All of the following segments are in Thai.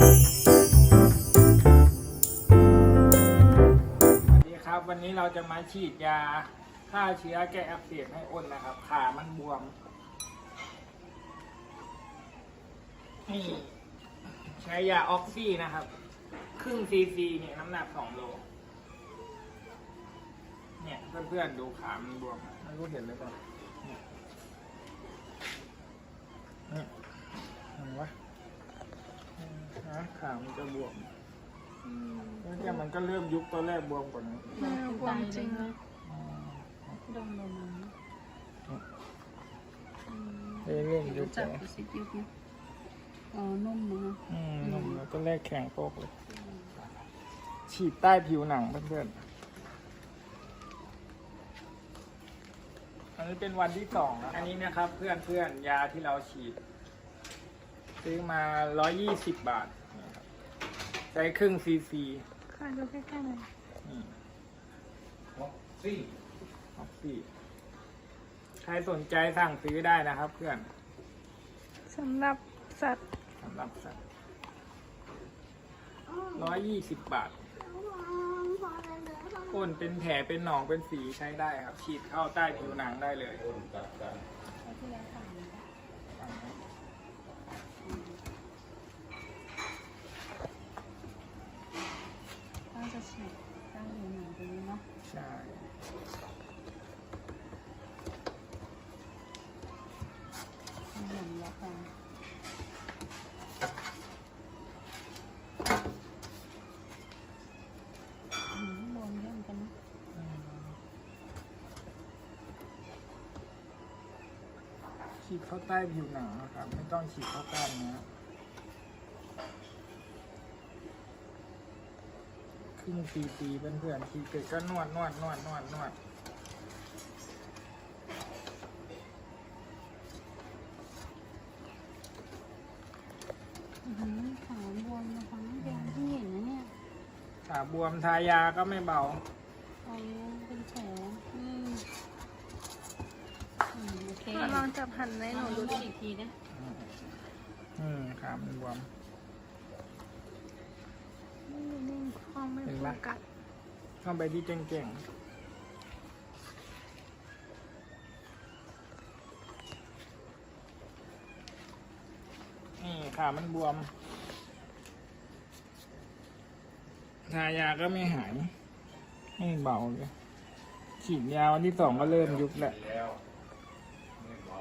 สวัสดีครับ วันนี้เราจะมาฉีดยาฆ่าเชื้อแก้อักเสบให้อ้นนะครับ ขามันบวม นี่ใช้ยาออกซี่นะครับ ครึ่งซีซีเนี่ยน้ำหนักสองโล เนี่ยเพื่อนๆดูขามันบวมไม่รู้เห็นหรือเปล่าเนี่ยเนี่ยเห็นปะอืมนะขา มันจะบวมแล้วเนี่ยมันก็เริ่มยุบตัวแรกบวมกว่านี้เออบวมจริงนะอืมดมลงมาเริ่มยุบจับแล้วดูสิยุบยุบอ๋อนุ่มนะอืมนมแล้วก็แรกแข็งโป๊กเลย ฉีดใต้ผิวหนังเพื่อนๆอันนี้เป็นวันที่สองแล้วอันนี้นะครับเพื่อนเพื่อนๆยาที่เราฉีด ซื้อมาร้อยยี่สิบบาทนี่ครับ ใช้ครึ่งซีซีค่ะดูใกล้ๆหน่อยนี่ซี่ออกซี่ใครสนใจสั่งซื้อได้นะครับเพื่อนสำหรับสัตว์สำหรับสัตว์ร้อยยี่สิบบาทก้นเป็นแผลเป็นหนองเป็นฝีใช้ได้ครับ ฉีดเข้าใต้ผิวหนังได้เลย ต้นกัดกัน น่า จะฉีดตั้งอยู่หนังตรงนี้เนาะใช่หนังล็อกกันอืมบวมเยอะเหมือนกันนะฉีดเข้าใต้ผิวหนังนะครับ ไม่ต้องฉีดเข้ากล้ามเนื้อ ครึ่งซีซีเพื่อนๆฉีดเสร็จก็นวดนวดนวดนวดนวดอื้อหือขาบวมนะคะแดงที่เห็นนะเนี่ยขาบวมทายาก็ไม่เบาอ๋อเป็นแผลอืมอืมโอเคลองจับหันให้หนูดูดูดิอีกทีนะอืมขามันบวม นิ่งๆข้องไม่เห็นโฟปะกัสเข้าไปที่เก่งๆ นี่ขามันบวม ทายาก็ไม่หายไม่เบาเลยฉีดยาวันที่สองก็เริ่มยุบแหละแล้วไม่เบา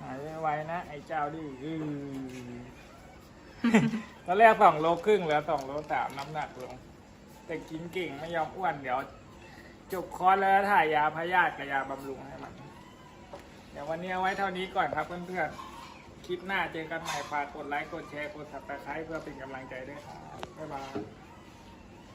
หายไวๆนะ ไอ้เจ้าดิอื้อ ตอนแรกสองโลครึ่งเหลือสองโลสามน้ำหนักลง แต่กินเก่งไม่ยอมอ้วนเดี๋ยวจบคอร์สแล้วถ่ายยาพยาธิกับยาบำรุงให้มัน เดี๋ยววันนี้เอาไว้เท่านี้ก่อนครับเพื่อนๆ คลิปหน้าเจอกันใหม่ฝากกดไลค์ กดแชร์ กด subscribe เพื่อเป็นกำลังใจด้วยครับ บ๊ายบาย